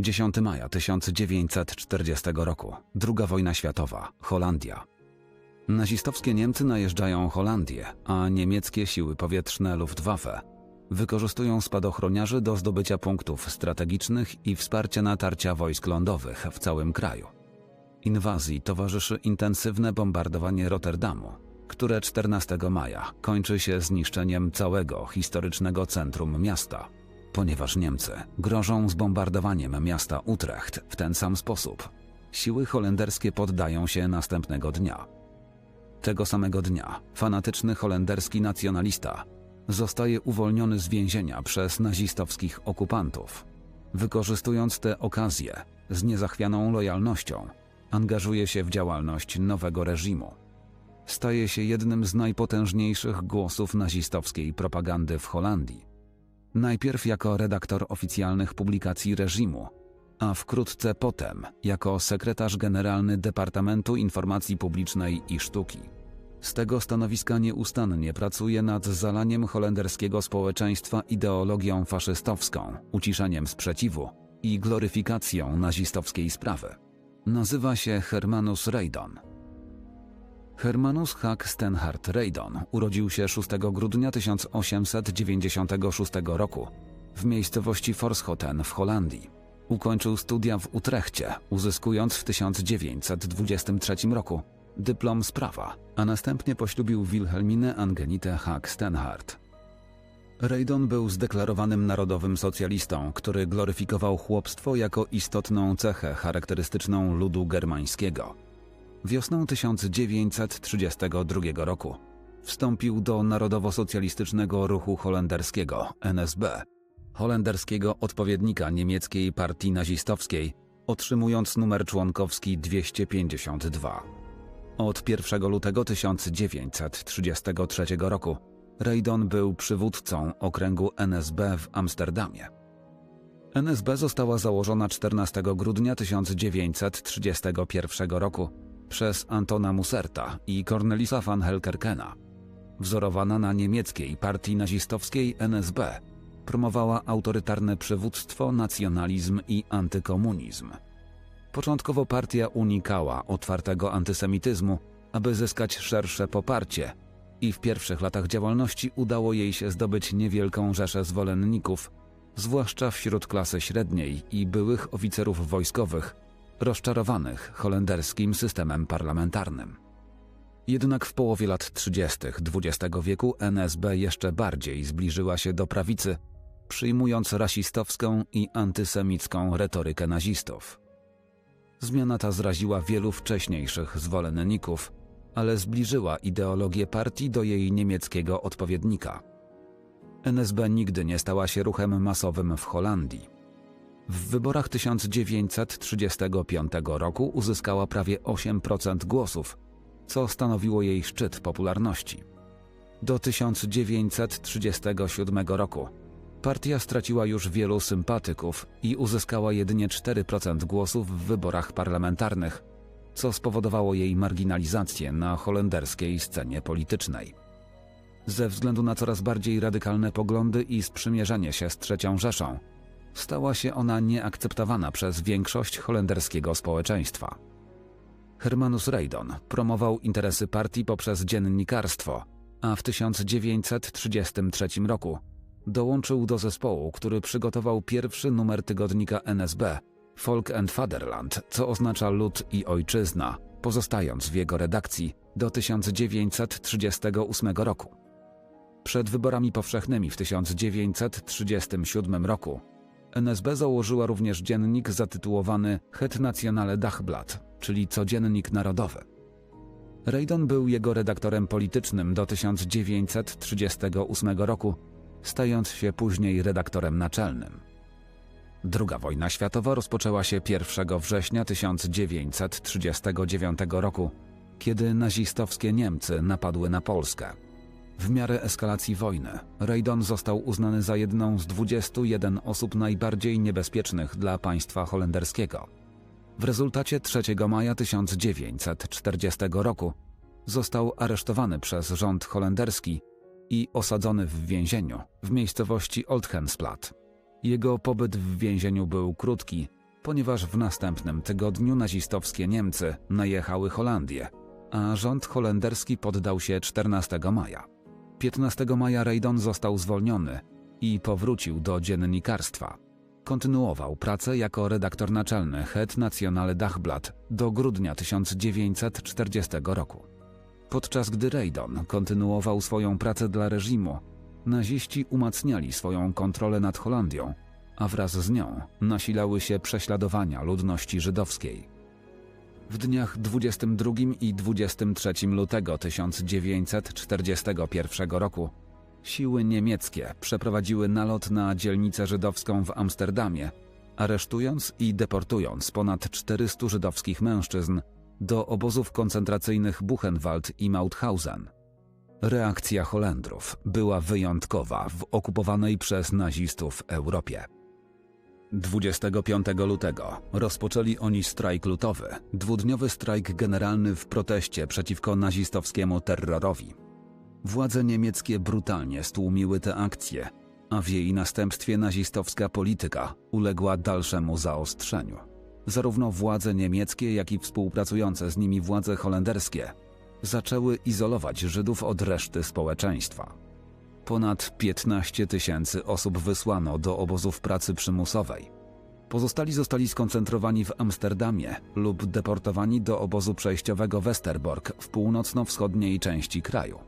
10 maja 1940 roku. Druga wojna światowa. Holandia. Nazistowskie Niemcy najeżdżają Holandię, a niemieckie siły powietrzne Luftwaffe wykorzystują spadochroniarzy do zdobycia punktów strategicznych i wsparcia natarcia wojsk lądowych w całym kraju. Inwazji towarzyszy intensywne bombardowanie Rotterdamu, które 14 maja kończy się zniszczeniem całego historycznego centrum miasta, ponieważ Niemcy grożą zbombardowaniem miasta Utrecht w ten sam sposób. Siły holenderskie poddają się następnego dnia. Tego samego dnia fanatyczny holenderski nacjonalista zostaje uwolniony z więzienia przez nazistowskich okupantów. Wykorzystując tę okazję, z niezachwianą lojalnością, angażuje się w działalność nowego reżimu. Staje się jednym z najpotężniejszych głosów nazistowskiej propagandy w Holandii. Najpierw jako redaktor oficjalnych publikacji reżimu, a wkrótce potem jako sekretarz generalny Departamentu Informacji Publicznej i Sztuki. Z tego stanowiska nieustannie pracuje nad zalaniem holenderskiego społeczeństwa ideologią faszystowską, uciszaniem sprzeciwu i gloryfikacją nazistowskiej sprawy. Nazywa się Hermanus Reydon. Hermanus Hack Stenhard Reydon urodził się 6 grudnia 1896 roku w miejscowości Forschoten w Holandii. Ukończył studia w Utrechcie, uzyskując w 1923 roku dyplom z prawa, a następnie poślubił Wilhelminę Angenitę Hack-Stenhardt. Reydon był zdeklarowanym narodowym socjalistą, który gloryfikował chłopstwo jako istotną cechę charakterystyczną ludu germańskiego. Wiosną 1932 roku wstąpił do narodowo-socjalistycznego ruchu holenderskiego NSB, holenderskiego odpowiednika niemieckiej partii nazistowskiej, otrzymując numer członkowski 252. Od 1 lutego 1933 roku Reydon był przywódcą okręgu NSB w Amsterdamie. NSB została założona 14 grudnia 1931 roku przez Antona Muserta i Cornelisa van Helkerkena. Wzorowana na niemieckiej partii nazistowskiej NSB, promowała autorytarne przywództwo, nacjonalizm i antykomunizm. Początkowo partia unikała otwartego antysemityzmu, aby zyskać szersze poparcie, i w pierwszych latach działalności udało jej się zdobyć niewielką rzeszę zwolenników, zwłaszcza wśród klasy średniej i byłych oficerów wojskowych, rozczarowanych holenderskim systemem parlamentarnym. Jednak w połowie lat 30. XX wieku NSB jeszcze bardziej zbliżyła się do prawicy, przyjmując rasistowską i antysemicką retorykę nazistów. Zmiana ta zraziła wielu wcześniejszych zwolenników, ale zbliżyła ideologię partii do jej niemieckiego odpowiednika. NSB nigdy nie stała się ruchem masowym w Holandii. W wyborach 1935 roku uzyskała prawie 8% głosów, co stanowiło jej szczyt popularności. Do 1937 roku Partia straciła już wielu sympatyków i uzyskała jedynie 4% głosów w wyborach parlamentarnych, co spowodowało jej marginalizację na holenderskiej scenie politycznej. Ze względu na coraz bardziej radykalne poglądy i sprzymierzenie się z trzecią Rzeszą, stała się ona nieakceptowana przez większość holenderskiego społeczeństwa. Hermanus Reydon promował interesy partii poprzez dziennikarstwo, a w 1933 roku Dołączył do zespołu, który przygotował pierwszy numer tygodnika NSB, Folk and Fatherland, co oznacza lud i ojczyzna, pozostając w jego redakcji do 1938 roku. Przed wyborami powszechnymi w 1937 roku NSB założyła również dziennik zatytułowany Het Nationale Dagblad, czyli Codziennik Narodowy. Reydon był jego redaktorem politycznym do 1938 roku stając się później redaktorem naczelnym. Druga wojna światowa rozpoczęła się 1 września 1939 roku, kiedy nazistowskie Niemcy napadły na Polskę. W miarę eskalacji wojny, Reydon został uznany za jedną z 21 osób najbardziej niebezpiecznych dla państwa holenderskiego. W rezultacie 3 maja 1940 roku został aresztowany przez rząd holenderski i osadzony w więzieniu w miejscowości Oldhemsplat. Jego pobyt w więzieniu był krótki, ponieważ w następnym tygodniu nazistowskie Niemcy najechały Holandię, a rząd holenderski poddał się 14 maja. 15 maja Reydon został zwolniony i powrócił do dziennikarstwa. Kontynuował pracę jako redaktor naczelny Het Nationale Dagblad do grudnia 1940 roku. Podczas gdy Reydon kontynuował swoją pracę dla reżimu, naziści umacniali swoją kontrolę nad Holandią, a wraz z nią nasilały się prześladowania ludności żydowskiej. W dniach 22 i 23 lutego 1941 roku siły niemieckie przeprowadziły nalot na dzielnicę żydowską w Amsterdamie, aresztując i deportując ponad 400 żydowskich mężczyzn do obozów koncentracyjnych Buchenwald i Mauthausen. Reakcja Holendrów była wyjątkowa w okupowanej przez nazistów Europie. 25 lutego rozpoczęli oni strajk lutowy, dwudniowy strajk generalny w proteście przeciwko nazistowskiemu terrorowi. Władze niemieckie brutalnie stłumiły te akcje, a w jej następstwie nazistowska polityka uległa dalszemu zaostrzeniu. Zarówno władze niemieckie, jak i współpracujące z nimi władze holenderskie zaczęły izolować Żydów od reszty społeczeństwa. Ponad 15 tysięcy osób wysłano do obozów pracy przymusowej. Pozostali zostali skoncentrowani w Amsterdamie lub deportowani do obozu przejściowego Westerbork w północno-wschodniej części kraju.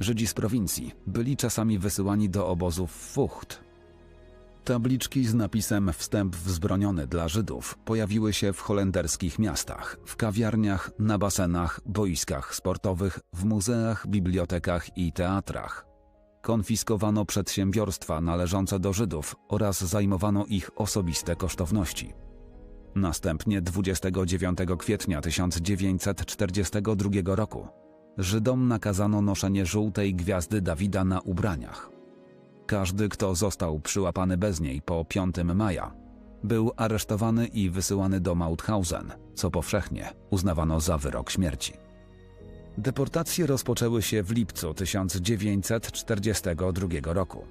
Żydzi z prowincji byli czasami wysyłani do obozów w Fucht. Tabliczki z napisem Wstęp wzbroniony dla Żydów pojawiły się w holenderskich miastach, w kawiarniach, na basenach, boiskach sportowych, w muzeach, bibliotekach i teatrach. Konfiskowano przedsiębiorstwa należące do Żydów oraz zajmowano ich osobiste kosztowności. Następnie 29 kwietnia 1942 roku Żydom nakazano noszenie żółtej gwiazdy Dawida na ubraniach. Każdy, kto został przyłapany bez niej po 5 maja, był aresztowany i wysyłany do Mauthausen, co powszechnie uznawano za wyrok śmierci. Deportacje rozpoczęły się w lipcu 1942 roku.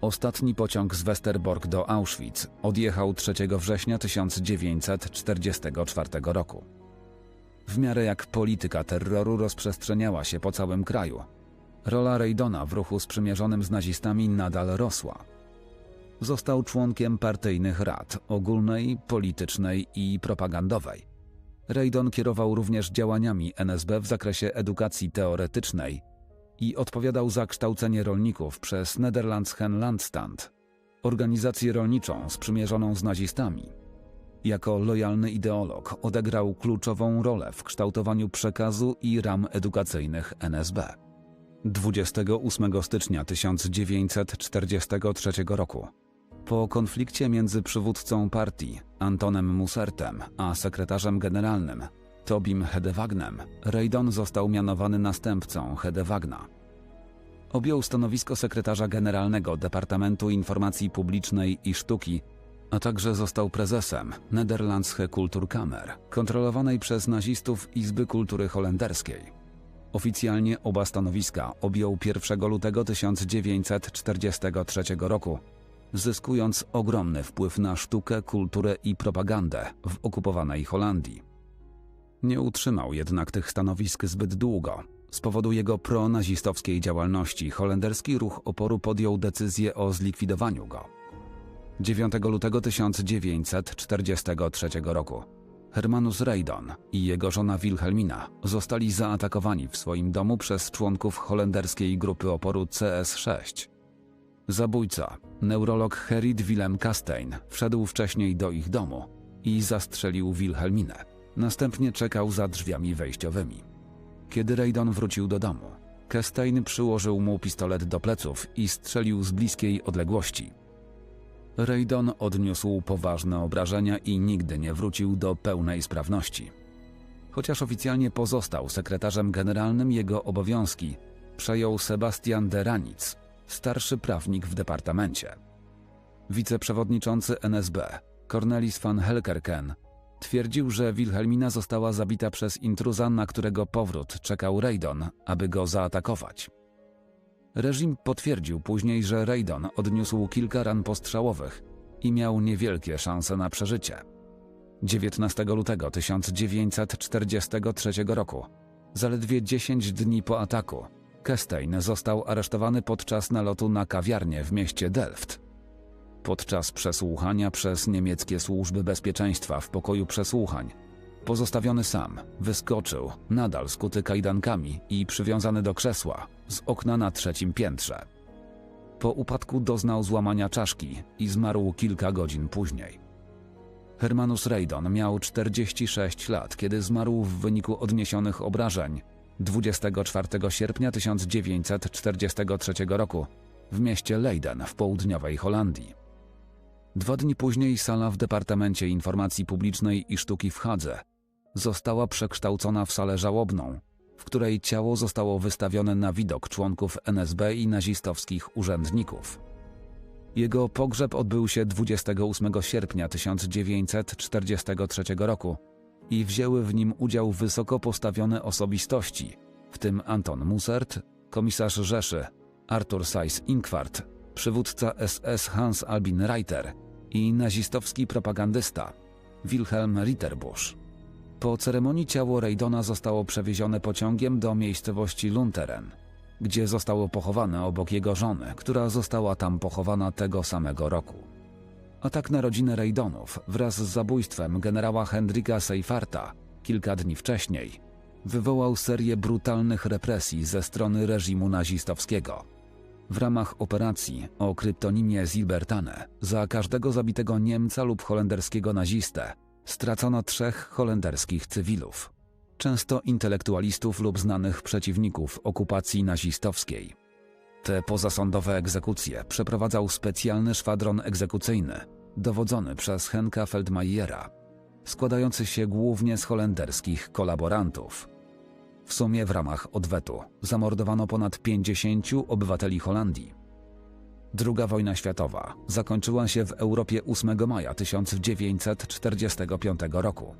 Ostatni pociąg z Westerbork do Auschwitz odjechał 3 września 1944 roku. W miarę jak polityka terroru rozprzestrzeniała się po całym kraju, rola Reydona w ruchu sprzymierzonym z nazistami nadal rosła. Został członkiem partyjnych rad ogólnej, politycznej i propagandowej. Reydon kierował również działaniami NSB w zakresie edukacji teoretycznej i odpowiadał za kształcenie rolników przez Nederlandsche Landstand, organizację rolniczą sprzymierzoną z nazistami. Jako lojalny ideolog odegrał kluczową rolę w kształtowaniu przekazu i ram edukacyjnych NSB. 28 stycznia 1943 roku, po konflikcie między przywódcą partii Antonem Musertem a sekretarzem generalnym Tobim Hedewagnem, Reydon został mianowany następcą Hedewagna. Objął stanowisko sekretarza generalnego Departamentu Informacji Publicznej i Sztuki a także został prezesem Nederlandsche Kulturkammer, kontrolowanej przez nazistów Izby Kultury Holenderskiej. Oficjalnie oba stanowiska objął 1 lutego 1943 roku, zyskując ogromny wpływ na sztukę, kulturę i propagandę w okupowanej Holandii. Nie utrzymał jednak tych stanowisk zbyt długo. Z powodu jego pronazistowskiej działalności holenderski ruch oporu podjął decyzję o zlikwidowaniu go. 9 lutego 1943 roku Hermanus Reydon i jego żona Wilhelmina zostali zaatakowani w swoim domu przez członków holenderskiej grupy oporu CS-6. Zabójca, neurolog Gerrit Willem Kastein, wszedł wcześniej do ich domu i zastrzelił Wilhelminę. Następnie czekał za drzwiami wejściowymi. Kiedy Reydon wrócił do domu, Kastein przyłożył mu pistolet do pleców i strzelił z bliskiej odległości – Reydon odniósł poważne obrażenia i nigdy nie wrócił do pełnej sprawności. Chociaż oficjalnie pozostał sekretarzem generalnym, jego obowiązki przejął Sebastian Deranic, starszy prawnik w departamencie. Wiceprzewodniczący NSB, Cornelis van Helkerken, twierdził, że Wilhelmina została zabita przez intruza, na którego powrót czekał Reydon, aby go zaatakować. Reżim potwierdził później, że Reydon odniósł kilka ran postrzałowych i miał niewielkie szanse na przeżycie. 19 lutego 1943 roku, zaledwie 10 dni po ataku, Kestein został aresztowany podczas nalotu na kawiarnię w mieście Delft. Podczas przesłuchania przez niemieckie służby bezpieczeństwa w pokoju przesłuchań, pozostawiony sam, wyskoczył, nadal skuty kajdankami i przywiązany do krzesła, z okna na trzecim piętrze. Po upadku doznał złamania czaszki i zmarł kilka godzin później. Hermanus Reydon miał 46 lat, kiedy zmarł w wyniku odniesionych obrażeń 24 sierpnia 1943 roku w mieście Leiden w południowej Holandii. Dwa dni później sala w Departamencie Informacji Publicznej i Sztuki w Hadze została przekształcona w salę żałobną, w której ciało zostało wystawione na widok członków NSB i nazistowskich urzędników. Jego pogrzeb odbył się 28 sierpnia 1943 roku i wzięły w nim udział wysoko postawione osobistości, w tym Anton Mussert, komisarz Rzeszy, Arthur Seyss-Inquart, przywódca SS Hans Albin Reiter i nazistowski propagandysta Wilhelm Ritterbusch. Po ceremonii ciało Reydona zostało przewiezione pociągiem do miejscowości Lunteren, gdzie zostało pochowane obok jego żony, która została tam pochowana tego samego roku. Atak na rodzinę Reydonów wraz z zabójstwem generała Hendrika Seyfarta kilka dni wcześniej wywołał serię brutalnych represji ze strony reżimu nazistowskiego. W ramach operacji o kryptonimie Zilbertane za każdego zabitego Niemca lub holenderskiego nazistę stracono trzech holenderskich cywilów, często intelektualistów lub znanych przeciwników okupacji nazistowskiej. Te pozasądowe egzekucje przeprowadzał specjalny szwadron egzekucyjny, dowodzony przez Henka Feldmajera, składający się głównie z holenderskich kolaborantów. W sumie w ramach odwetu zamordowano ponad 50 obywateli Holandii. Druga wojna światowa zakończyła się w Europie 8 maja 1945 roku.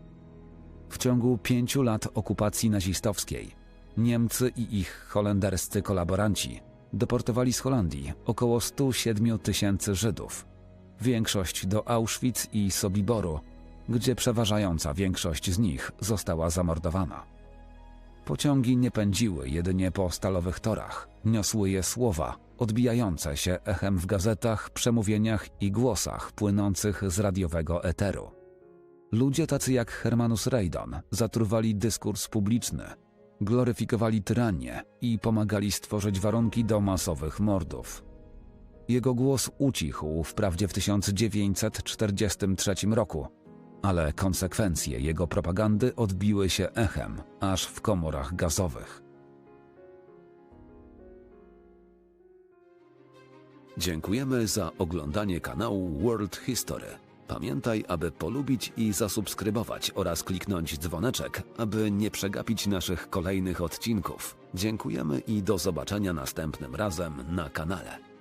W ciągu pięciu lat okupacji nazistowskiej Niemcy i ich holenderscy kolaboranci deportowali z Holandii około 107 tysięcy Żydów. Większość do Auschwitz i Sobiboru, gdzie przeważająca większość z nich została zamordowana. Pociągi nie pędziły jedynie po stalowych torach, niosły je słowa, odbijające się echem w gazetach, przemówieniach i głosach płynących z radiowego eteru. Ludzie tacy jak Hermanus Reydon zatruwali dyskurs publiczny, gloryfikowali tyranię i pomagali stworzyć warunki do masowych mordów. Jego głos ucichł wprawdzie w 1943 roku, ale konsekwencje jego propagandy odbiły się echem aż w komorach gazowych. Dziękujemy za oglądanie kanału World History. Pamiętaj, aby polubić i zasubskrybować oraz kliknąć dzwoneczek, aby nie przegapić naszych kolejnych odcinków. Dziękujemy i do zobaczenia następnym razem na kanale.